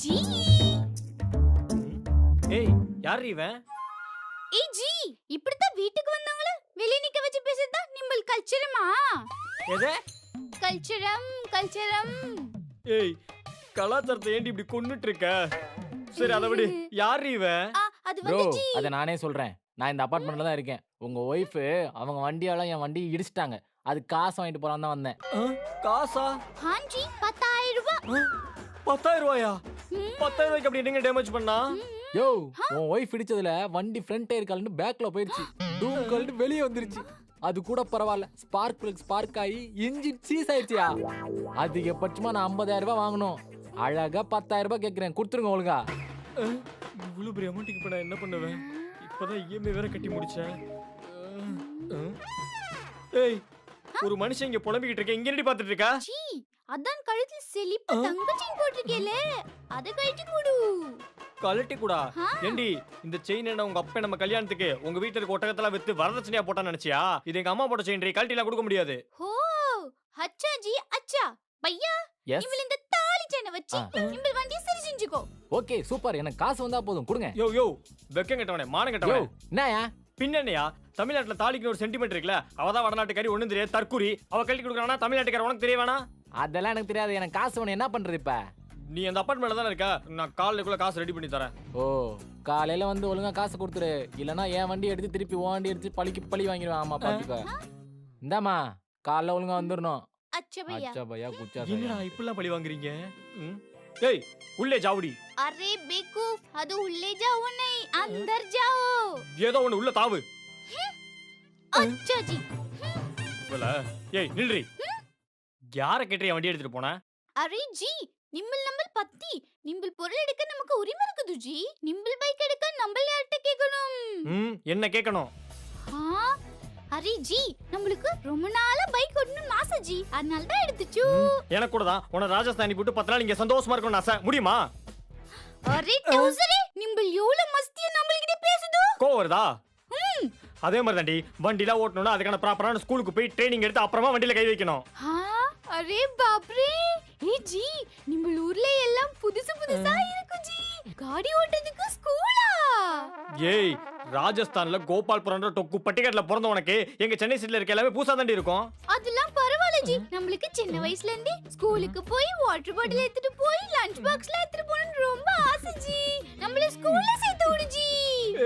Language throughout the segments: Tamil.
ஜி. ஏய் யார் இவன்? ஏ ஜி இப்படித்தான் வீட்டுக்கு வந்தவங்கள வெளிய நிக்க வச்சு பேசுறதா நிம்பல் கல்ச்சரமா எது? கல்ச்சரம் கல்ச்சரம் ஏய் கலாச்சாரத்தை ஏண்டி இப்படி கொன்னுட்டு இருக்க சரி அதை விடு. யார் இவன்? ஆ, அது ப்ரோ வந்து ஜி. அதை நானே சொல்றேன். நான் இந்த அபார்ட்மெண்ட்ல தான் இருக்கேன். உங்க ஒய்ஃபு அவங்க வண்டியால என் வண்டி இடிச்சிட்டாங்க. அது காசு வாங்கிட்டு போறான் தான் வந்தேன். காசா? ஜி பத்தாயிரம் ரூபாய் பத்தாயிரம் ரூபாயா? பத்தாயிரம் ரூபாய்க்கு அப்படி என்னங்க டேமேஜ் பண்ணா? யோ உன் ஒய்ஃப் இடிச்சதுல வண்டி ஃப்ரண்ட் டயர் கலந்து பேக்ல போயிருச்சு. டூம் கலந்து வெளியே வந்துருச்சு. அது கூட பரவாயில்ல. ஸ்பார்க் பிளக் ஸ்பார்க் ஆகி இன்ஜின் சீஸ் ஆயிடுச்சியா? அதிகபட்சமா நான் 50000 ரூபாய் வாங்கணும். அழகா பத்தாயிரம் ரூபாய் கேட்கிறேன் கொடுத்துருங்க ஒழுங்கா. ஆ, இவ்வளவு பெரிய அமௌண்ட்டுக்கு இப்ப நான் என்ன பண்ணுவேன்? இப்பதான் இஎம்ஐ வேற கட்டி முடிச்சேன். ஏய் ஒரு மனுஷன் இங்க புலம்பிக்கிட்டு இருக்க இங்க என்னடி பாத்துட்டு இருக்கா? ஜி அதான் கழுத்துல செலிப்பு தங்க செயின் போட்டிருக்கேல. அத கழட்டி கொடு. கழட்டி கூடா. ஏண்டி இந்த செயின் என்ன உங்க அப்பா நம்ம கல்யாணத்துக்கு? உங்க வீட்டுல இருக்க ஒட்டகத்தெல்லாம் வித்து வரதட்சணையா போட்டான்னு நினைச்சியா? இது எங்க அம்மா போட்ட செயின் கழட்டி எல்லாம் கொடுக்க முடியாது. ஹோ அச்சா ஜி அச்சா. பையா இவள் இந்த தாலி செயினை வச்சு. நிம்பல் வண்டியை சரி செஞ்சுக்கோ. Okay super. எனக்கு காசு வந்தா போதும். கொடுங்க. யோ யோ. வெக்கம் கட்டவனே மானம் கட்டவனே. என்னயா பின்னணியா தமிழ்நாட்டுல தாலிக்கு ஒரு சென்டிமெண்ட் இருக்குல்ல அவ தான் வடநாட்டுக்காரி ஒண்ணும் தெரியாது தற்குறி அவ கழட்டி கொடுக்குறானா? தமிழ்நாட்டுக்கார உனக்கு தெரிய வேணா அதெல்லாம் எனக்கு தெரியாது. எனக்கு காசு வேணும். என்ன பண்றது இப்ப? நீ அந்த அப்பார்ட்மெண்ட்ல தானே இருக்க? நான் காலைக்குள்ள காசு ரெடி பண்ணி தரேன். ஓ காலையில வந்து ஒழுங்கா காசு கொடுத்துரு இல்லனா என் வண்டி எடுத்து திருப்பி ஓ வண்டி எடுத்து பழிக்கு பழி வாங்கிடுவேன். ஆமா பாத்துக்க. இந்தாமா காலைல ஒழுங்கா வந்துடணும். அச்சபையா? அச்சபையா குச்சா என்னடா இப்பெல்லாம் பழி வாங்குறீங்க? ஏய் உள்ளே ஜாவுடி. அரே பேக்கூஃப் அது உள்ளே ஜாவோ நை அந்தர் ஜாவோ. ஏதோ ஒண்ணு உள்ள தாவு. அச்சா ஜி ஏய் நில்றி. யார கேட்டு வண்டி எடுத்துட்டு போன? அரே ஜி நிம்பிள் நம்பல் பத்தி. நிம்பிள் பொருள் எடுக்க நமக்கு உரிமை இருக்குது ஜி. நிம்பிள் பைக் எடுக்க நம்பல் யார்கிட்ட கேட்கணும் ம் என்ன கேட்கணும் அரே ஜி நம்மளுக்கு ரொம்ப நாளா பைக் ஓட்டணும்னு ஆசை ஜி. அதனால தான் எடுத்துச்சு. எனக்கு கூட தான். உன ராஜஸ்தானி போட்டு பத்து நாள் இங்க சந்தோஷமா இருக்கணும்னு ஆசை. முடியுமா? அரே டவுசரே நிம்பிள் எவ்வளவு மஸ்தியா நம்மள்கிட்ட பேசுதோ? கோவம் வருதா? அதே மாதிரி தாண்டி வண்டிலாம் ஓட்டணும்னா அதுக்கான ப்ராப்பரான ஸ்கூலுக்கு போய் ட்ரைனிங் எடுத்து அப்புறமா வண்டியில கை வைக்கணும். ஆ? அரே பாப்ரே! ஏ ஜி நிம்பிள் ஊர்ல எல்லாம் புதுசு புதுசா இருக்கு ஜி. காடி ஓட்டுறதுக்கு ஸ்கூலா? ஏய் ராஜஸ்தான்ல கோபால்புரம் டொக்கு பட்டிக்காட்டுல பிறந்த உனக்கு எங்க சென்னை சிட்டில இருக்க எல்லாமே பூசா தாண்டி இருக்கும். பரவாயில்ல ஜி நம்மளுக்கு சின்ன வயசுல இருந்தே ஸ்கூலுக்கு போய் வாட்டர் பாட்டில் எடுத்துட்டு போய் லஞ்ச் பாக்ஸ்ல எடுத்துட்டு போகணும்னு ரொம்ப ஆசை ஜி. நம்மள ஸ்கூல்ல சேர்த்து விடு ஜி.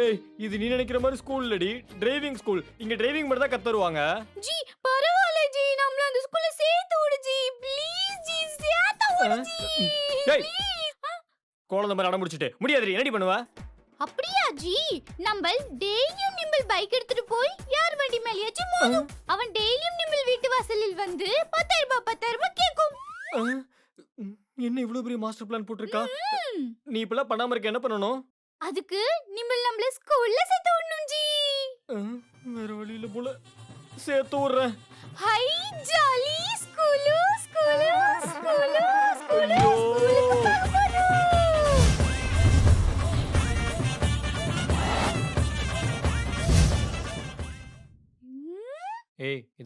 ஏய் இது நீ நினைக்கிற மாதிரி ஸ்கூல் இல்லடி. டிரைவிங் ஸ்கூல் இங்க டிரைவிங் மட்டும் தான் கத்துருவாங்க ஜி பரவாயில்ல ஜி. நம்மள அந்த ஸ்கூல்ல சேர்த்து விடு ஜி. ப்ளீஸ் ஜி சேர்த்து விடு ஜி. ஏய். மாதிரி அடம் முடிச்சிட்டு முடியாது என்னடி பண்ணுவ? அப்படியா ஜி? நம்ம டெய்லியும் நிம்பிள் பைக் எடுத்துட்டு போய் யார் வண்டி மேலேயாச்சும் மோதும். வாசலில் வந்து பத்தாயிரம் ரூபாய் பத்தாயிரம் ரூபாய் கேட்கும் என்ன இவ்வளவு பெரிய மாஸ்டர் பிளான் போட்டிருக்கா. நீ இப்பெல்லாம் பண்ணாம இருக்க என்ன பண்ணணும்? அதுக்கு நிம்பிள் நம்மள ஸ்கூல்ல சேர்த்து விடணும் ஜி வேற வழியில போல. சேர்த்து விடுறேன். Hi jolly school school.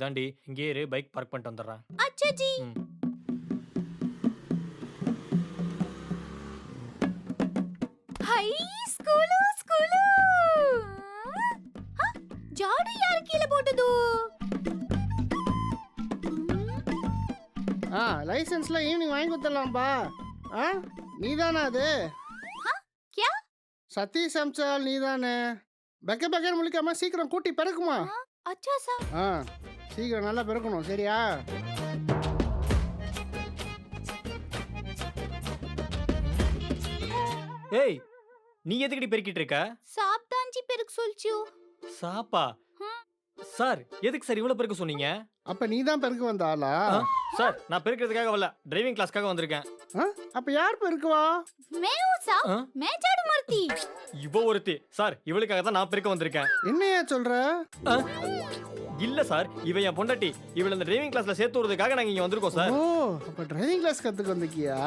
இதாண்டி இங்கே இரு பைக் பார்க் பண்ணிட்டு வந்துடுறேன். அச்சா ஜி ம். High school school! ஆ, ஜாடி யார் கீழே போட்டதோ? ஆ லைசென்ஸ்ல ஈவினிங் வாங்கி கொடுத்துடலாம்ப்பா ஆ நீதானா அது? கியா சதீஷ் அம்சால் நீதானே? பெக்க பெக்கன்னு முழிக்காம சீக்கிரம் கூட்டி பிறக்குமா? அச்சா சா ஆ. சீக்கிரம் நல்லா பிறக்கணும் சரியா? ஏய் நீ எதுக்கடி பெருக்கிட்டு இருக்க? சாப் பெருக்கு பெருக்க சொல்லிச்சு சாப்பா சார் எதுக்கு சார் இவ்வளவு பெருக்க சொன்னீங்க? அப்ப நீ தான் பெருக்க வந்த சார் நான் பெருக்கிறதுக்காக வரல. டிரைவிங் கிளாஸ்க்காக வந்திருக்கேன். அப்ப யார் பெருக்குவா? மேவு சா மேஜாடு மர்த்தி. இவ ஒருத்தி. சார் இவளுக்காக தான் நான் பெருக்க வந்திருக்கேன். என்னையா சொல்ற? இல்ல சார் இவன் என் பொண்டாட்டி. இவள இந்த டிரைவிங் கிளாஸ்ல சேர்த்து விடுறதுக்காக நாங்க இங்க வந்திருக்கோம் சார். ஓ அப்ப டிரைவிங் கிளாஸ் கத்துக்கு வந்திருக்கியா?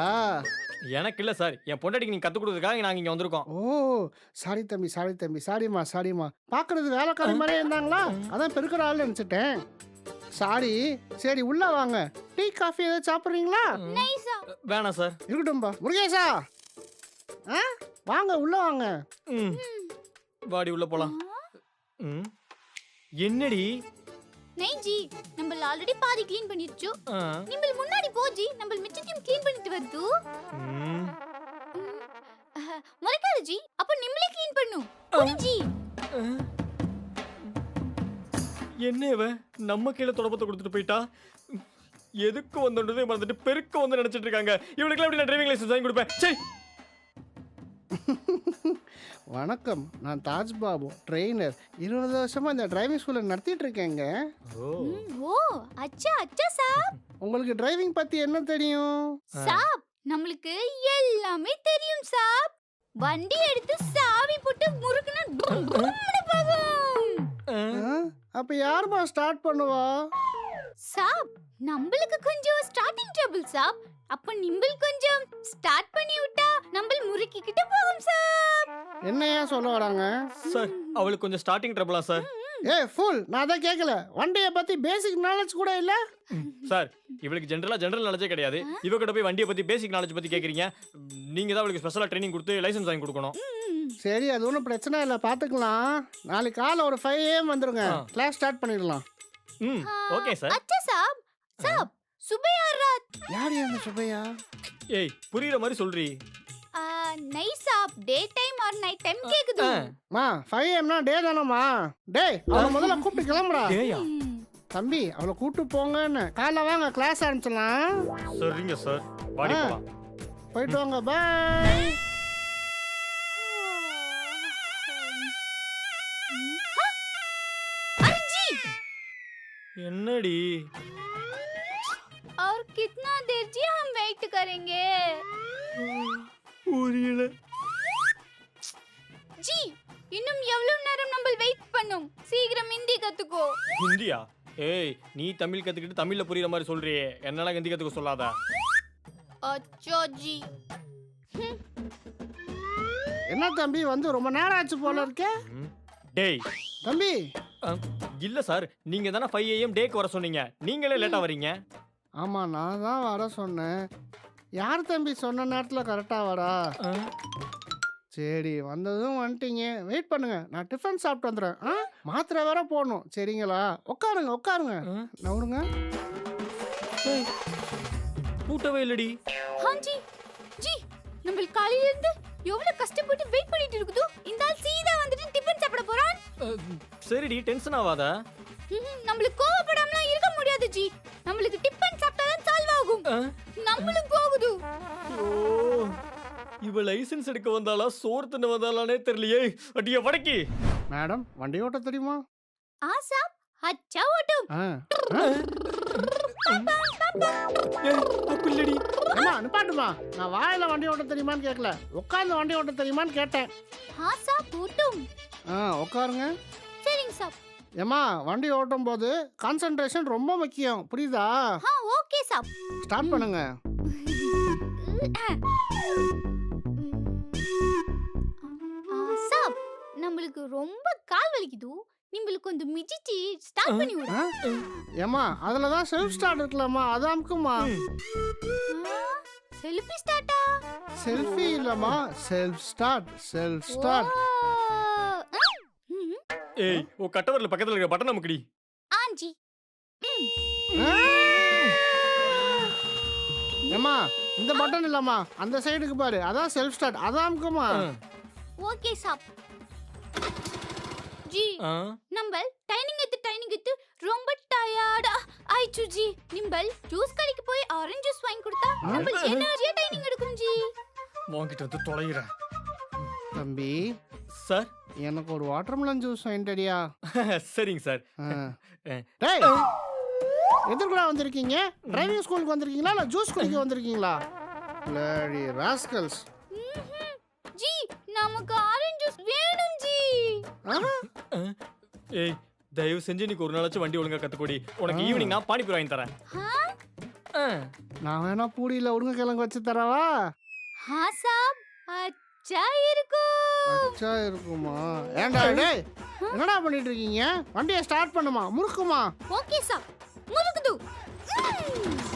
எனக்கு இல்ல சார். என் பொண்டாட்டிக்கு நீங்க கத்து கொடுத்ததுக்காக நாங்க இங்க வந்திருக்கோம். ஓ சாரி தம்பி சாரி தம்பி சாரிம்மா சாரிம்மா. பாக்குறது வேலைக்காரி மாதிரியே இருந்தாங்களா? அதான் பெருக்கிற ஆள் நினைச்சிட்டேன். சாரி சரி உள்ள வாங்க. டீ காஃபி ஏதாவது சாப்பிடுறீங்களா? வேணாம் சார். இருக்கட்டும்பா முருகேஷா ஆ வாங்க உள்ள வாங்க. ம். வாடி உள்ள போலாம். ம். என்னடி? நெய் ஜி நம்ம ஆல்ரெடி பாதி க்ளீன் பண்ணிருச்சு. ஆ, நிம்பல் முன்னாடி போ ஜி நம்ம மிச்சத்தையும் க்ளீன் பண்ணிட்டு வருது. ம், முறைக்காது ஜி அப்ப நிம்மளே க்ளீன் பண்ணு. ஜி. என்ன இவ? நம்ம கீழே தொடப்பத்தை கொடுத்துட்டு போயிட்டா? எதுக்கு வந்தோன்றதே மறந்துட்டு பெருக்க வந்து நினைச்சிட்டு இருக்காங்க. இவனுக்குலாம் எப்படி நான் டிரைவிங் லைசன்ஸ் வாங்கி கொடுப்பேன்? சரி வணக்கம். நான் தாஜ் பாபு ட்ரெயினர் இருபது வருஷமா இந்த டிரைவிங் ஸ்கூலை நடத்திட்டு இருக்கேங்க ஓ அச்சா அச்சா சாப். உங்களுக்கு டிரைவிங் பத்தி என்ன தெரியும்? சாப். நம்மளுக்கு எல்லாமே தெரியும் சாப். வண்டி எடுத்து சாவி போட்டு முறுக்குனா டும் டும்னு போகும்? அப்ப யாருமா ஸ்டார்ட் பண்ணுவா? சாப். நம்மளுக்கு கொஞ்சம் ஸ்டார்டிங் ட்ரபிள் சாப். அப்ப நிம்பிள் கொஞ்சம் ஸ்டார்ட் பண்ணி விட்டா நம்மள் முறுக்கிக்கிட்டு போகும் சாப் என்ன ஏன் சொல்ல வராங்க? சார் அவளுக்கு கொஞ்சம் ஸ்டார்டிங் ட்ரபிளா சார். ஏ ஃபுல் நான் அதை கேட்கல வண்டியை பத்தி பேசிக் நாலேஜ் கூட இல்ல? சார் இவளுக்கு ஜென்ரலா ஜென்ரல் நாலேஜே கிடையாது. இவ கிட்ட போய் வண்டியை பத்தி பேசிக் நாலேஜ் பத்தி கேக்குறீங்க. நீங்க தான் அவளுக்கு ஸ்பெஷலா ட்ரைனிங் கொடுத்து லைசன்ஸ் வாங்கி கொடுக்கணும். சரி அது ஒன்றும் பிரச்சனை இல்லை. பார்த்துக்கலாம் நாளைக்கு காலை ஒரு ஃபைவ் ஏஎம் வந்துருங்க. கிளாஸ் ஸ்டார்ட் பண்ணிடலாம். ம் ஓகே சார் அச்சா சாப். சாப். சுபையா ராத். யார் அந்த சுபையா ஏய் புரியுற மாதிரி சொல்றி. நை சாப் day time or night time கேக்குது ஆ. மா ஃபைவ் ஏஎம்னா டே தானம்மா டேய் அவளை முதல்ல கூப்பிட்டு கிளம்புறா டேயா ம். தம்பி அவளை கூப்பிட்டு போங்கன்னு காலைல வாங்க கிளாஸ் ஆரம்பிச்சிடலாம் சரிங்க சார் வாடி ஆ. போலாம் போயிட்டு வாங்க பாய் अरे जी என்னடி और कितना देर जी हम वेट करेंगे புரியல. जी இன்னும் எவ்வளவு நேரம் நம்ம வெயிட் பண்ணும்? சீக்கிரம் ஹிந்தி கத்துக்கோ. ஹிந்தியா? ஏய் நீ தமிழ் கத்துக்கிட்டு தமிழ்ல புரியுற மாதிரி சொல்றியே. என்னால ஹிந்தி கத்துக்க சொல்லாத. அச்சோ ஜி. என்ன தம்பி வந்து ரொம்ப நேரம் ஆச்சு போல இருக்கே. டேய். தம்பி. இல்ல சார் நீங்க தானே ஃபைவ் ஏஎம் டேக்கு வர சொன்னீங்க. நீங்களே லேட்டா வரீங்க ஆமா நான் தான் வர சொன்னேன். யார் தம்பி சொன்ன நேரத்தில் கரெக்டாக வரா சரி வந்ததும் வந்துட்டீங்க. வெயிட் பண்ணுங்க. நான் டிஃபன் சாப்பிட்டு வந்துடுறேன். ஆ? மாத்திரை வேற போடணும். சரிங்களா? உட்காருங்க உட்காருங்க. நவுனுங்க கூட்டவே இல்லடி. ஹாஞ்சி ஜி நம்ம காலையில இருந்து எவ்வளவு கஷ்டப்பட்டு வெயிட் பண்ணிட்டு இருக்குதோ இந்த ஆள் சீதா வந்துட்டு டிஃபன் சாப்பிட போறான். சரிடி டென்ஷன் ஆவாத. நம்மளுக்கு கோவப்படாமலாம் இருக்க முடியாது ஜி. நம்மளுக்கு டிஃபன் சாப்பிட்டா தான் சால்வ் ஆகும் நம்மளும் போகுது. இவ லைசென்ஸ் எடுக்க வந்தாளா சோறு தின்ன வந்தாளானே தெரியலையே. அடிய வடக்கி. மேடம் வண்டி ஓட்ட தெரியுமா? ஆசா அச்சா ஓட்டும். அம்மா நிப்பாட்டுமா நான் வாயில வண்டி ஓட்ட தெரியுமான்னு கேட்கல உட்காந்து வண்டி ஓட்ட தெரியுமான்னு கேட்டேன். ஆசா ஓட்டும் ஆ உட்காருங்க. சரிங்க சாப். ஏம்மா வண்டி ஓட்டும் போது கான்சென்ட்ரேஷன் ரொம்ப முக்கியம். புரியுதா? ஆ சாப். ஸ்டார்ட் பண்ணுங்க. சாப். நம்மளுக்கு ரொம்ப கால் வலிக்குது. நம்மளுக்கு கொஞ்சம் மிச்சிச்சு ஸ்டார்ட் பண்ணி விடு. ஆ? ஏம்மா அதில் தான் செல்ஃப் ஸ்டார்ட் இருக்கலாமா அது அமுக்குமா செல்ஃபி ஸ்டார்ட்டா செல்ஃபி இல்லைம்மா. செல்ஃப் ஸ்டார்ட் செல்ஃப் ஸ்டார்ட் ஏய் ஓ கட்டவரில் பக்கத்துல இருக்க பட்டன் அமுக்குடி. ஆஞ்சி ஏம்மா இந்த பட்டன் இல்லைம்மா. அந்த சைடுக்கு பாரு. அதான் செல்ஃப் ஸ்டார்ட் அதான் அமுக்குமா ஆ. ஓகே சாப். ஜி ஆ. நம்பல் டைனிங் எத்து டைனிங் எத்து ரொம்ப டயர்டா ஆயிச்சு ஜி. நிம்பல் ஜூஸ் கடைக்கு போய் ஆரஞ்சு ஜூஸ் வாங்கி கொடுத்தா நம்பல் எனர்ஜியா டைனிங் எடுக்கும் ஜி. வாங்கிட்டு வந்து தொலைகிறேன். தம்பி சார்? எனக்கு ஒரு வாட்டர்மெலன் ஜூஸ் வாங்கிட்டடியா? சரிங்க சார். டேய்! எதுக்குடா வந்திருக்கீங்க? டிரைவிங் ஸ்கூலுக்கு வந்திருக்கீங்களா? இல்லை ஜூஸ் குடிக்க வந்திருக்கீங்களா? Lady rascals. ஜி நமக்கு ஆரஞ்சு ஜூஸ் வேணும் ஜி. ஏய் தயவு செஞ்சு இன்னைக்கு ஒரு நாளாச்சும் வண்டி ஒழுங்கா கத்துக்கோடி. உனக்கு. ஈவினிங் நான் பானிபூரி வாங்கி தரேன். நான் வேணா பூடியில் உருளைக்கிழங்கு வச்சு தரவா? ஹா சாப் அச்சா இருக்கும். அச்சா இருக்குமா? ஏன்டா டேய் என்னடா பண்ணிட்டு இருக்கீங்க? வண்டியை ஸ்டார்ட் பண்ணுமா? முறுக்குமா? ஓகே சாப். முருகுது ம்.